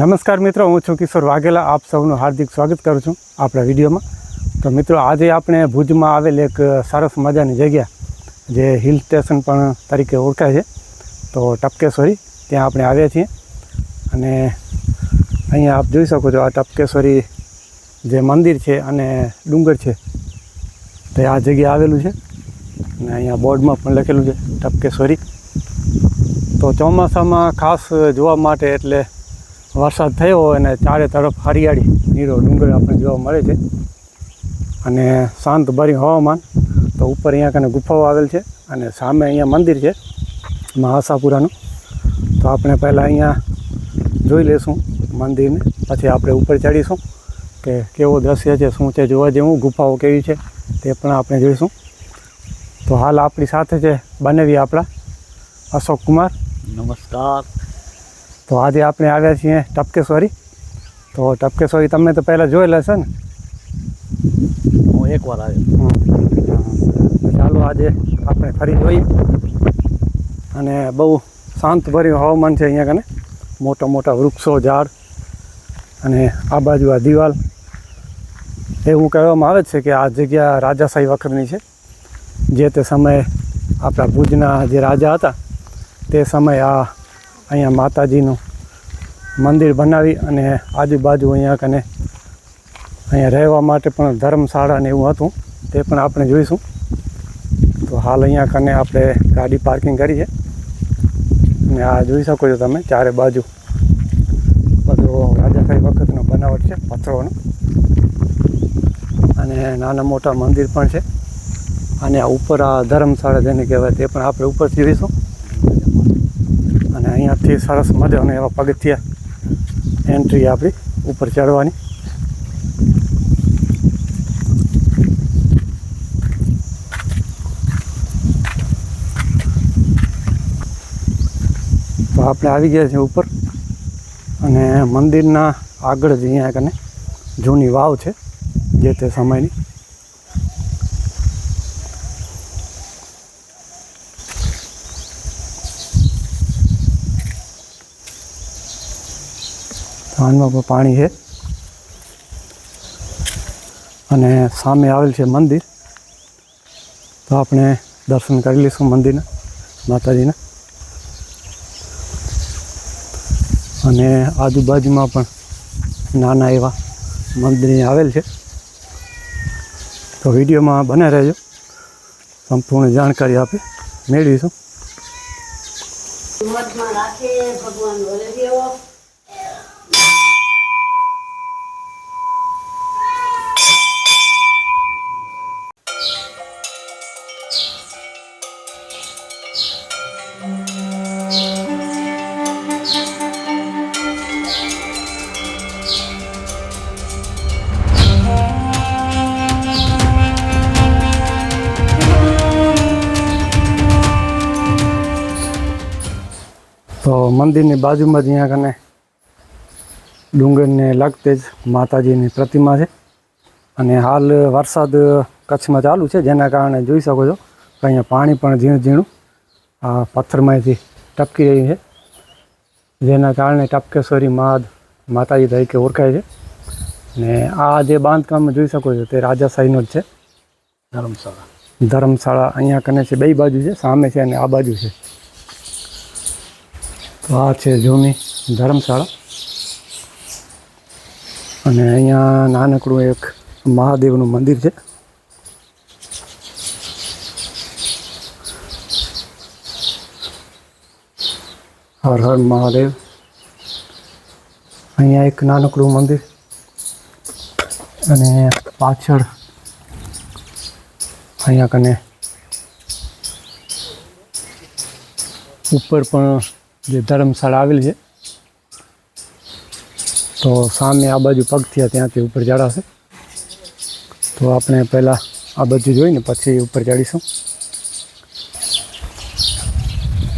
નમસ્કાર મિત્રો, હું છું કિશોર વાઘેલા. આપ સૌનું હાર્દિક સ્વાગત કરું છું આપણા વિડીયોમાં. તો મિત્રો, આજે આપણે ભુજમાં આવેલ એક સરસ મજાની જગ્યા, જે હિલ સ્ટેશન પણ તરીકે ઓળખાય છે. તો ટપકેશ્વરી, ત્યાં આપણે આવ્યા છીએ. અને અહીંયા આપ જોઈ શકો છો આ ટપકેશ્વરી જે મંદિર છે અને ડુંગર છે, તે આ જગ્યાએ આવેલું છે. અને અહીંયા બોર્ડમાં પણ લખેલું છે ટપકેશ્વરી. તો ચોમાસામાં ખાસ જોવા માટે એટલે વરસાદ થયો અને ચારે તરફ હરિયાળી, નીરો ડુંગર આપણે જોવા મળે છે. અને શાંત ભરી હવામાન. તો ઉપર અહીંયા કને ગુફાઓ આવેલ છે અને સામે અહીંયા મંદિર છે, મહાસાપુરાનું. તો આપણે પહેલાં અહીંયા જોઈ લઈશું મંદિરને, પછી આપણે ઉપર ચડીશું કે કેવો દ્રશ્ય છે, શું છે, જોવા જેવું, ગુફાઓ કેવી છે, તે પણ આપણે જોઈશું. તો હાલ આપણી સાથે છે બનેવી આપણા અશોક કુમાર. નમસ્કાર. તો આજે આપણે આવ્યા છીએ ટપકેશ્વરી. તો ટપકેશ્વરી તમે તો પહેલાં જોઈ લેશે ને? હું એકવાર આવ્યો. ચાલો આજે આપણે ફરી જોઈએ. અને બહુ શાંતભર્યું હવામાન છે અહીંયા કને? મોટા મોટા વૃક્ષો ઝાડ અને આ બાજુ આ દિવાલ. એવું કહેવામાં આવે છે કે આ જગ્યા રાજાશાહી વખતની છે. જે તે સમયે આપણા ભુજના જે રાજા હતા તે સમયે આ અહીંયા માતાજીનું મંદિર બનાવી અને આજુબાજુ અહીંયા કને અહીંયા રહેવા માટે પણ ધર્મશાળા ને એવું હતું, તે પણ આપણે જોઈશું. તો હાલ અહીંયા કને આપણે ગાડી પાર્કિંગ કરી છે. અને આ જોઈ શકો છો તમે ચારે બાજુ બધો રાજાશાહી વખતનો બનાવટ છે, પથ્થરોનો. અને નાના મોટા મંદિર પણ છે. અને આ ઉપર આ ધર્મશાળા જેને કહેવાય તે પણ આપણે ઉપરથી જોઈશું. અહીંયાથી સરસ મજાના એવા પગથિયા એન્ટ્રી આપણી ઉપર ચડવાની. તો આપણે આવી ગયા છીએ ઉપર અને મંદિરના આગળ જ અહીંયા કને જૂની વાવ છે જે તે સમયની. આનમાં પણ પાણી છે. અને સામે આવેલ છે મંદિર. તો આપણે દર્શન કરી લઈશું મંદિરના, માતાજીના. અને આજુબાજુમાં પણ નાના એવા મંદિર આવેલ છે. તો વિડીયોમાં બને રહેજો. સંપૂર્ણ જાણકારી આપે. મેળવીશું. ભગવાન મંદિરની બાજુમાં જ અહીંયા કને ડુંગરને લગતે જ માતાજીની પ્રતિમા છે. અને હાલ વરસાદ કચ્છમાં ચાલુ છે જેના કારણે જોઈ શકો છો કે અહીંયા પાણી પણ ઝીણું ઝીણું આ પથ્થરમાંથી ટપકી રહ્યું છે. જેના કારણે ટપકેશ્વરી માદ માતાજી તરીકે ઓળખાય છે. ને આ જે બાંધકામ જોઈ શકો છો તે રાજાશાહીનો જ છે. ધર્મશાળા. ધર્મશાળા અહીંયા કને છે બે બાજુ છે સામે છે અને આ બાજુ છે. આ છે જૂની ધર્મશાળા. અને અહીંયા નાનકડું એક મહાદેવનું મંદિર છે. હર હર મહાદેવ. અહીંયા એક નાનકડું મંદિર અને પાછળ અહીંયા કને ઉપર પણ જે ધર્મશાળા આવેલી છે. તો સામે આ બાજુ પગથિયા ત્યાંથી ઉપર ચડાશે. તો આપણે પહેલાં આ બધું જોઈને પછી ઉપર ચડીશું.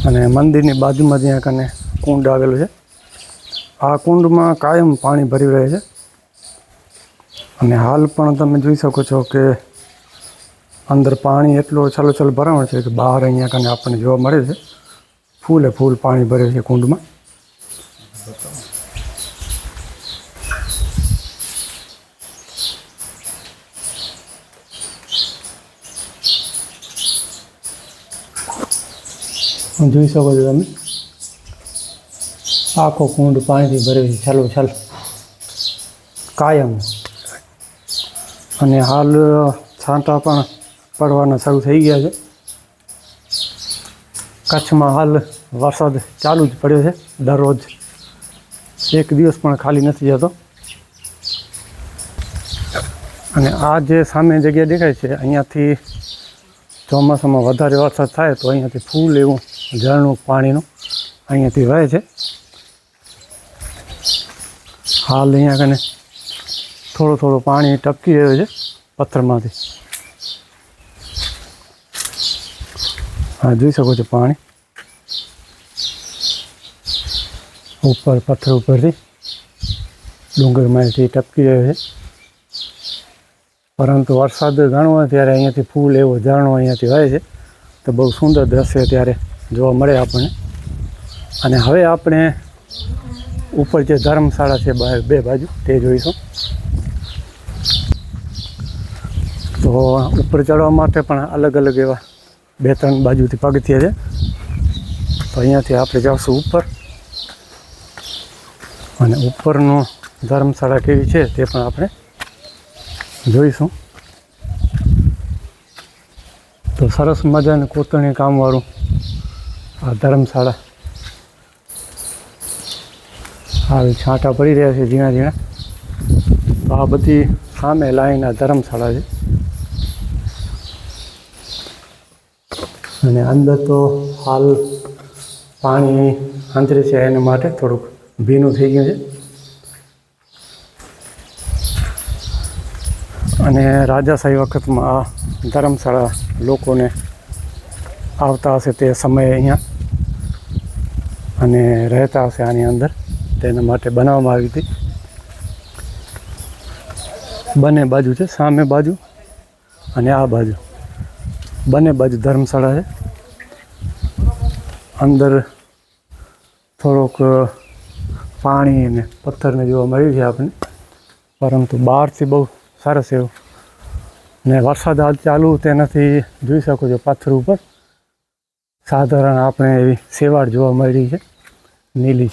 અને મંદિરની બાજુમાં ત્યાં કને કુંડ આવેલું છે. આ કુંડમાં કાયમ પાણી ભરી રહે છે. અને હાલ પણ તમે જોઈ શકો છો કે અંદર પાણી એટલું છલોછલ ભરાણું છે કે બહાર અહીંયા કને આપણને જોવા મળે છે. ફૂલે ફૂલ પાણી ભરે છે કુંડમાં. જોઈ શકો છો તમે. આખો કુંડ પાણીથી ભરે છે ચાલો ચાલો કાયમ. અને હાલ છાંટા પણ પડવાના શરૂ થઈ ગયા છે. કચ્છમાં હાલ વરસાદ ચાલુ જ પડ્યો છે, દરરોજ. એક દિવસ પણ ખાલી નથી જતો. અને આ જે સામે જગ્યા દેખાય છે, અહીંયાથી ચોમાસામાં વધારે વરસાદ થાય તો અહીંયાથી ફૂલ એવું ઝરણું પાણીનું અહીંયાથી વહે છે. હાલ અહીંયા કને થોડું થોડું પાણી ટપકી રહ્યું છે પથ્થરમાંથી. હા, જોઈ શકો છો પાણી. ઉપર, પથ્થર ઉપરથી ડુંગરમાંથી ટપકી રહ્યો છે. પરંતુ વરસાદ ઘણો હોય ત્યારે અહીંયાથી ફૂલ એવો ઝરણો અહીંયાથી હોય છે. તો બહુ સુંદર દ્રશ્ય ત્યારે જોવા મળે આપણને. અને હવે આપણે ઉપર જે ધર્મશાળા છે બે બાજુ, તે જોઈશું. તો ઉપર ચડવા માટે પણ અલગ અલગ એવા બે ત્રણ બાજુથી પગથિયા છે. તો અહીંયાથી આપણે જાઉશું ઉપર. અને ઉપરનું ધર્મશાળા કેવી છે તે પણ આપણે જોઈશું. તો સરસ મજાનું કોતરણી કામવાળું આ ધર્મશાળા. હાલ છાંટા પડી રહ્યા છે ઝીણા ઝીણા તો આ બધી સામે લાઈન આ ધર્મશાળા છે. અને અંદર તો હાલ પાણી આંતરે છે એના માટે થોડુંક ભીનું થઈ ગયું છે. અને રાજાશાહી વખતમાં આ ધર્મશાળા લોકોને આવતા હશે તે સમયે અહીંયા અને રહેતા હશે આની અંદર તેના માટે બનાવવામાં આવી હતી. બંને બાજુ છે, સામે બાજુ અને આ બાજુ. બંને બાજુ ધર્મશાળા છે. અંદર થોડોક પાણી અને પથ્થરને જોવા મળ્યું છે આપણને. પરંતુ બહારથી બહુ સરસ એવું. ને વરસાદ હાલ ચાલુ તેનાથી જોઈ શકો છો પથ્થર ઉપર. સાધારણ આપણે એવી સેવાળ જોવા મળી છે. નીલી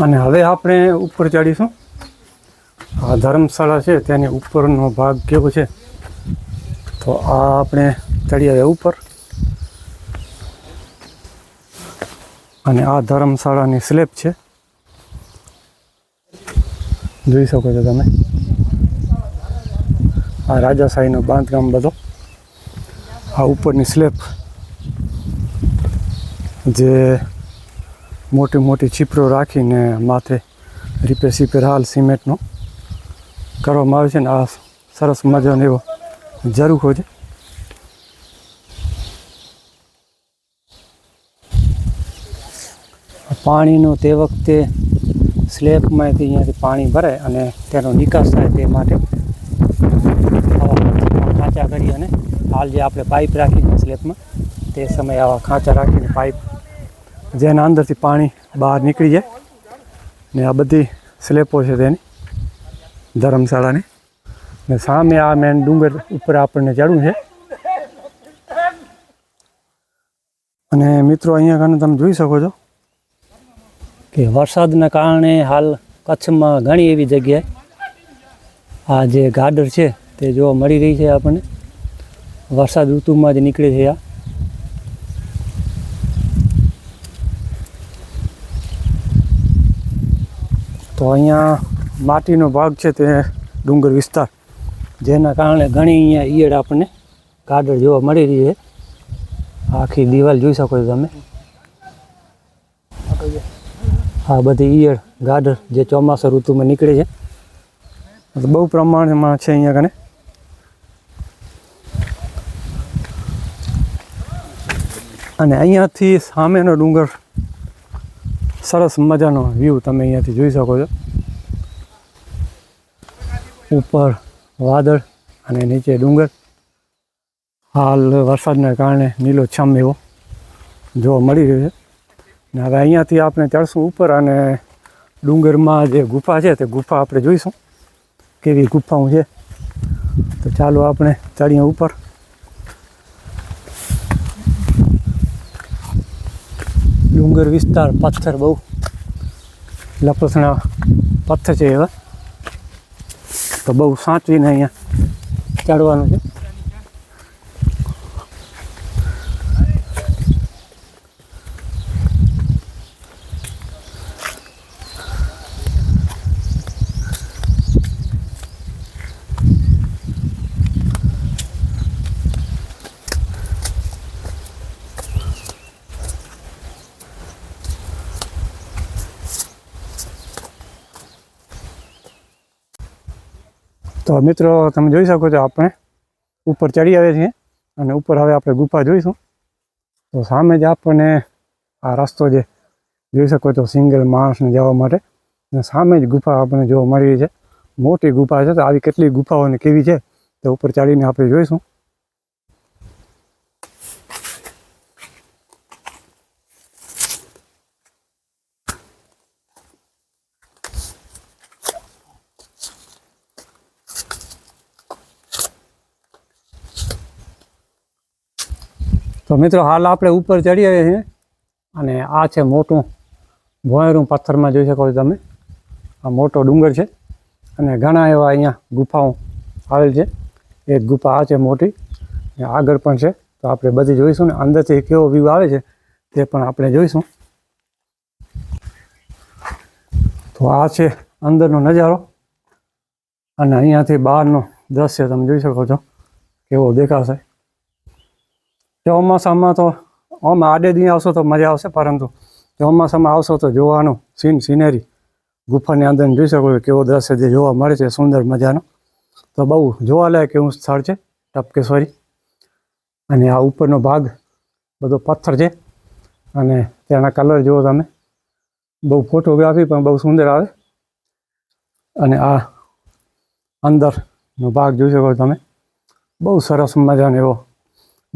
અને હવે આપણે ઉપર ચડીશું. આ ધર્મશાળા છે તેની ઉપરનો ભાગ કેવો છે? તો આ આપણે ચડી ઉપર. અને આ ધર્મશાળાની સ્લેબ છે. જોઈ શકો છો તમે. આ રાજાશાહીનો બાંધકામ બધો. આ ઉપરની સ્લેબ. જે મોટી મોટી છીપરો રાખીને માથે રિપેર સીપેર હાલ સિમેન્ટનો કરવામાં આવે છે ને આ સરસ મજાનો એવો ઝરૂખો છે. પાણીનું તે વખતે સ્લેબમાંથી અહીંયાથી પાણી ભરાય અને તેનો નિકાસ થાય તે માટે ખાંચા કરી અને હાલ જે આપણે પાઇપ રાખીને સ્લેબમાં તે સમયે આવા ખાંચા રાખીને પાઇપ જેના અંદરથી પાણી બહાર નીકળી જાય ને આ બધી સ્લેપો છે તેની ધર્મશાળાની. ને સામે આ મેન ડુંગર ઉપર આપણને ચડવું છે. અને મિત્રો, અહીંયા કને તમે જોઈ શકો છો કે વરસાદના કારણે હાલ કચ્છમાં ઘણી એવી જગ્યાએ આ જે ગાડર છે તે જોવા મળી રહી છે આપણને. વરસાદ ઋતુમાં જ નીકળે છે આ. તો અહીંયા માટીનો ભાગ છે તે ડુંગર વિસ્તાર. જેના કારણે ઘણી અહીંયા ઈયળ આપણને ગાડર જોવા મળી રહી છે. આખી દિવાલ જોઈ શકો છો તમે. આ બધી ઈયળ ગાડર જે ચોમાસા ઋતુમાં નીકળે છે. બહુ પ્રમાણમાં છે અહીંયા કને અને અહીંયાથી સામેનો ડુંગર સરસ મજાનો વ્યૂ તમે અહીંયાથી જોઈ શકો છો. ઉપર વાદળ અને નીચે ડુંગર. હાલ વરસાદના કારણે નીલો છમ એવો જોવા મળી રહ્યો છે. ને હવે અહીંયાથી આપણે ચડશું ઉપર અને ડુંગરમાં જે ગુફા છે તે ગુફા આપણે જોઈશું. કેવી ગુફાઓ છે. તો ચાલો આપણે ચડીએ ઉપર. ડુંગર વિસ્તાર પથ્થર બહુ. લપસણા પથ્થર છે એવા. તો બહુ સાચવીને અહીંયા ચડવાનું છે. તો મિત્રો, તમે જોઈ શકો છો આપણે ઉપર ચડી આવ્યા છીએ અને ઉપર હવે આપણે ગુફા જોઈશું. તો સામે જ આપણને આ રસ્તો જે જોઈ શકો છો સિંગલ માણસને જવા માટે. અને સામે જ ગુફા આપણને જોવા મળી છે. મોટી ગુફા છે. તો આવી કેટલી ગુફાઓને કેવી છે? તો ઉપર ચડીને આપણે જોઈશું. મિત્રો હાલ આપણે ઉપર ચડી આવ્યા છીએ અને આ છે મોટું ભોયરું પથ્થરમાં જોઈ શકો છો તમે. આ મોટો ડુંગર છે અને ઘણા એવા અહીંયા ગુફાઓ આવેલ છે. એક ગુફા આ છે મોટી અને આગળ પણ છે. તો આપણે બધી જોઈશું ને અંદરથી કેવો વ્યૂ આવે છે તે પણ આપણે જોઈશું. તો આ છે અંદરનો નજારો અને અહીંયાથી બહારનો દ્રશ્ય તમે જોઈ શકો છો. કેવો દેખાશે. ચોમાસામાં તો આમ આડે દી આવશો તો મજા આવશે, પરંતુ ચોમાસામાં આવશો તો જોવાનું સીન સિનેરી ગુફાની અંદર જોઈ શકો કેવો દ્રશ્ય જે જોવા મળે છે, સુંદર મજાનો. તો બહુ જોવાલાયક એવું સ્થળ છે ટપકેશ્વરી. અને આ ઉપરનો ભાગ બધો પથ્થર છે અને તેના કલર જુઓ તમે. બહુ ફોટોગ્રાફી પણ બહુ સુંદર આવે. અને આ અંદરનો ભાગ જોઈ શકો તમે. બહુ સરસ મજાનો એવો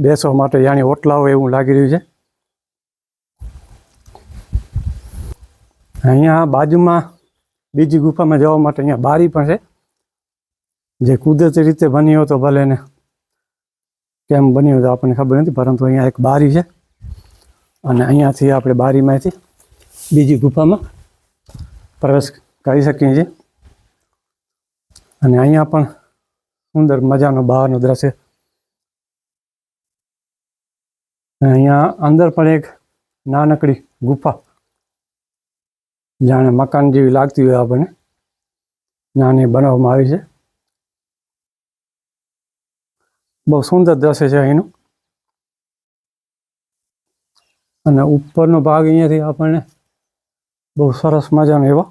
બેસવા માટે જાણે ઓટલા હોય એવું લાગી રહ્યું છે. અહીંયા બાજુમાં બીજી ગુફામાં જવા માટે અહીંયા બારી પણ છે. જે કુદરતી રીતે બની હોય તો ભલે ને કેમ બની હોય તો આપણને ખબર નથી, પરંતુ અહીંયા એક બારી છે. અને અહીંયાથી આપણે બારીમાંથી બીજી ગુફામાં પ્રવેશ કરી શકીએ છીએ. અને અહીંયા પણ સુંદર મજાનો બહારનો દ્રશ્ય અને અહીંયા અંદર પણ એક નાનકડી ગુફા. જાણે મકાન જેવી લાગતી હોય આપણને. નાની બનાવવામાં આવી છે. બહુ સુંદર દ્રશ્ય છે અહીંનું. અને ઉપરનો ભાગ અહીંયાથી આપણને બહુ સરસ મજાનો એવો.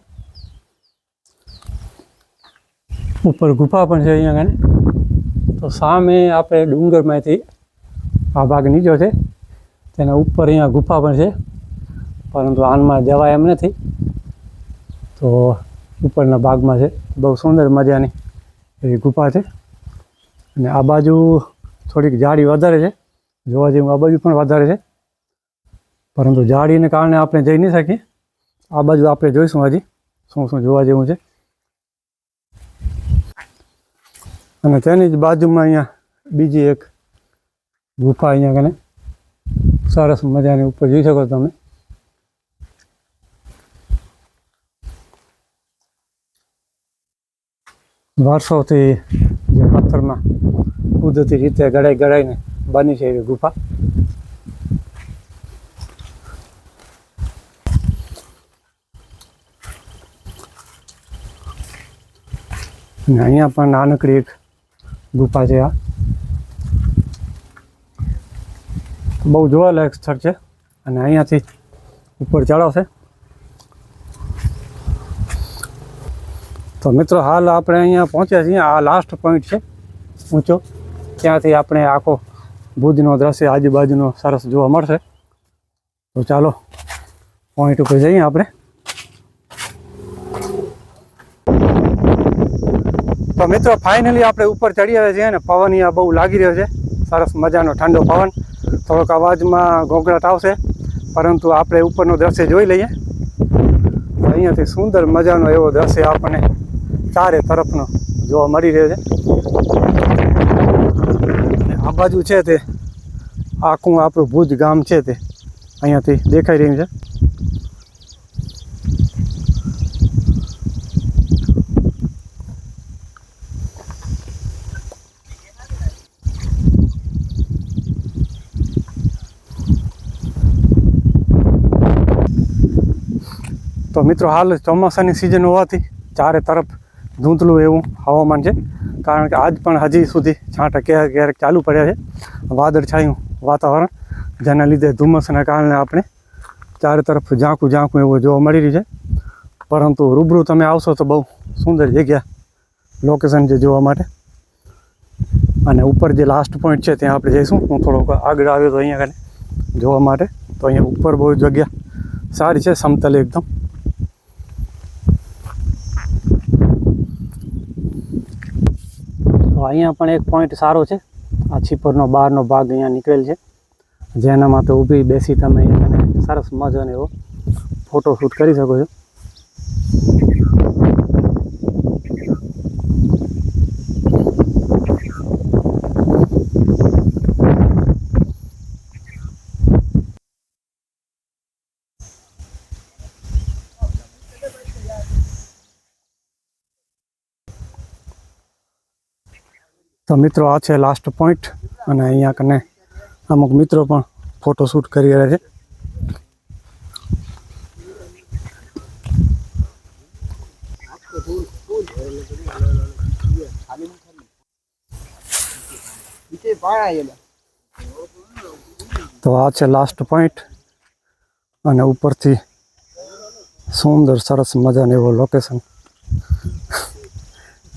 ઉપર ગુફા પણ છે અહીંયા કને તો સામે આપણે ડુંગરમાંથી આ ભાગ નીચો છે. તેના ઉપર અહીંયા ગુફા પણ છે, પરંતુ આનમાં જવાય એમ નથી. તો ઉપરના ભાગમાં છે, બહુ સુંદર મજાની એવી ગુફા છે. અને આ બાજુ થોડીક જાડી વધારે છે, જોવા જેવું આ બાજુ પણ વધારે છે. પરંતુ જાડીને કારણે આપણે જઈ નહીં શકીએ. આ બાજુ આપણે જોઈશું હજી, શું શું જોવા જેવું છે. અને તેની જ બાજુમાં અહીંયા બીજી એક ગુફા અહીંયા કને સરસ મજાની ઉપર જોઈ શકો તમે. વર્ષોથી જે પથ્થરમાં કુદરતી રીતે ગળાઈ ગળાઈને બની છે એવી ગુફા. અને અહીંયા પણ નાનકડી એક ગુફા છે આ. બહુ જોવાલાયક સ્થળ છે. અને અહીંયાથી ઉપર ચડાવશે તો મિત્રો, હાલ આપણે અહીંયા પહોંચ્યા છીએ. આ લાસ્ટ પોઈન્ટ છે. ઊંચો. ત્યાંથી આપણે આખો ભુજનો દ્રશ્ય આજુબાજુનો સરસ જોવા મળશે. તો ચાલો પોઈન્ટ ઉપર જઈએ આપણે. તો મિત્રો ફાઇનલી આપણે ઉપર ચડી આવ્યા છીએ અને પવન અહીંયા બહુ લાગી રહ્યો છે. સરસ મજાનો ઠંડો પવન. થોડોક અવાજમાં ઘોંઘાટ આવશે, પરંતુ આપણે ઉપરનો દ્રશ્ય જોઈ લઈએ. તો અહીંયાથી સુંદર મજાનો એવો દ્રશ્ય આપણને ચારે તરફનો જોવા મળી રહ્યો છે. આ બાજુ છે તે આખું આપણું ભુજ ગામ છે તે, અહીંયાથી દેખાઈ રહ્યું છે. મિત્રો, હાલ ચોમાસાની સિઝન હોવાથી ચારે તરફ ધૂંધલું એવું હવામાન છે. કારણ કે આજ પણ હજી સુધી છાંટા ક્યારેક ક્યારેક ચાલુ પડ્યા છે. વાદળછાયું વાતાવરણ, જેના લીધે ધુમ્મસના કારણે આપણે ચારે તરફ ઝાંખું ઝાંખું એવું જોવા મળી રહ્યું છે. પરંતુ રૂબરૂ તમે આવશો તો બહુ સુંદર જગ્યા લોકેશન છે જોવા માટે. અને ઉપર જે લાસ્ટ પોઈન્ટ છે, ત્યાં આપણે જઈશું. હું થોડોક આગળ આવ્યો તો અહીંયા કને જોવા માટે. તો અહીંયા ઉપર બહુ જગ્યા સારી છે, સમતલ એકદમ. તો અહીંયા પણ એક પોઈન્ટ સારો છે. આ છીપરનો બહારનો ભાગ અહીંયા નીકળેલ છે. જેના માટે ઊભી બેસી તમે સરસ મજાનો એવો ફોટો શૂટ કરી શકો છો. તો મિત્રો આ છે લાસ્ટ પોઈન્ટ અને અહીંયા કને અમુક મિત્રો પણ ફોટો શૂટ કરી રહ્યા છે. તો આ છે લાસ્ટ પોઈન્ટ અને ઉપરથી સુંદર, સરસ મજાનો એવો લોકેશન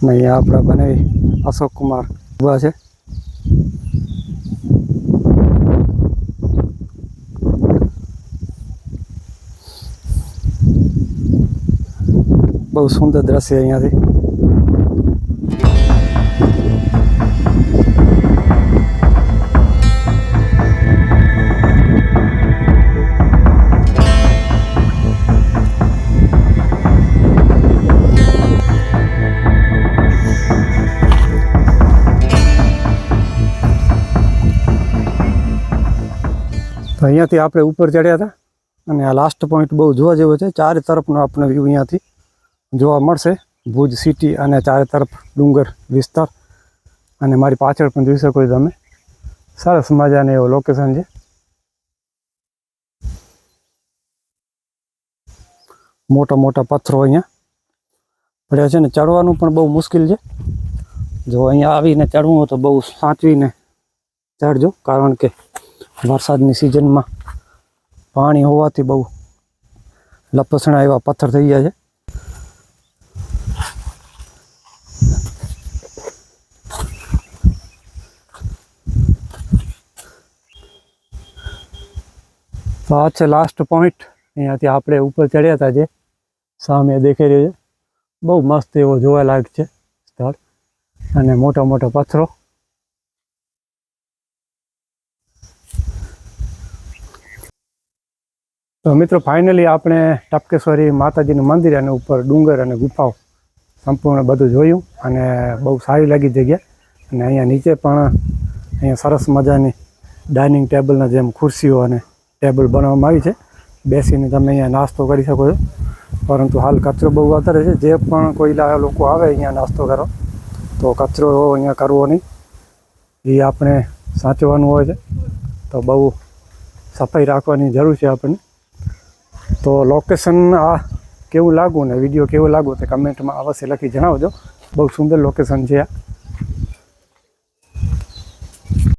ને અહીંયા આપણા બનાવી અશોક કુમાર ઊભા છે. બહુ સુંદર દ્રશ્ય અહીંયાથી. તો અહીંયાથી આપણે ઉપર ચડ્યા હતા. અને આ લાસ્ટ પોઈન્ટ બહુ જોવા જેવો છે. ચારે તરફનો આપણને વ્યૂ અહીંયાથી જોવા મળશે. ભુજ સિટી અને ચારે તરફ ડુંગર વિસ્તાર. અને મારી પાછળ પણ જોઈ શકો છો તમે. સરસ મજાને એવો લોકેશન છે. મોટા મોટા પથ્થરો અહીંયા પડ્યા છે ને ચડવાનું પણ બહુ મુશ્કેલ છે. જો અહીંયા આવીને ચડવું હોય તો બહુ સાચવીને ચડજો. કારણ કે વરસાદની સિઝનમાં પાણી હોવાથી બહુ લપસણા એવા પથ્થર થઈ ગયા છે. તો આ છે લાસ્ટ પોઈન્ટ અહીંયાથી આપણે ઉપર ચડ્યા હતા જે સામે દેખાઈ રહ્યો છે. બહુ મસ્ત એવો જોવાલાયક છે સ્થળ અને મોટા મોટા પથ્થરો. તો મિત્રો ફાઇનલી આપણે ટપકેશ્વરી માતાજીનું મંદિર અને ઉપર ડુંગર અને ગુફાઓ સંપૂર્ણ બધું જોયું અને બહુ સારી લાગી જગ્યા. અને અહીંયા નીચે પણ અહીંયા સરસ મજાની ડાઇનિંગ ટેબલના જેમ ખુરશીઓ અને ટેબલ બનાવવામાં આવી છે. બેસીને તમે અહીંયા નાસ્તો કરી શકો છો. પરંતુ હાલ કચરો બહુ વધારે છે. જે પણ કોઈ લોકો આવે અહીંયા નાસ્તો કરો તો કચરો અહીંયા કરવો નહીં. એ આપણે સાચવવાનું હોય છે. તો બહુ સફાઈ રાખવાની જરૂર છે આપણને. તો લોકેશન આ કેવું લાગુ ને વીડિયો કેવો લાગુ તે કમેન્ટમાં અવશ્ય લખી જણાવજો. બહુ સુંદર લોકેશન છે આ.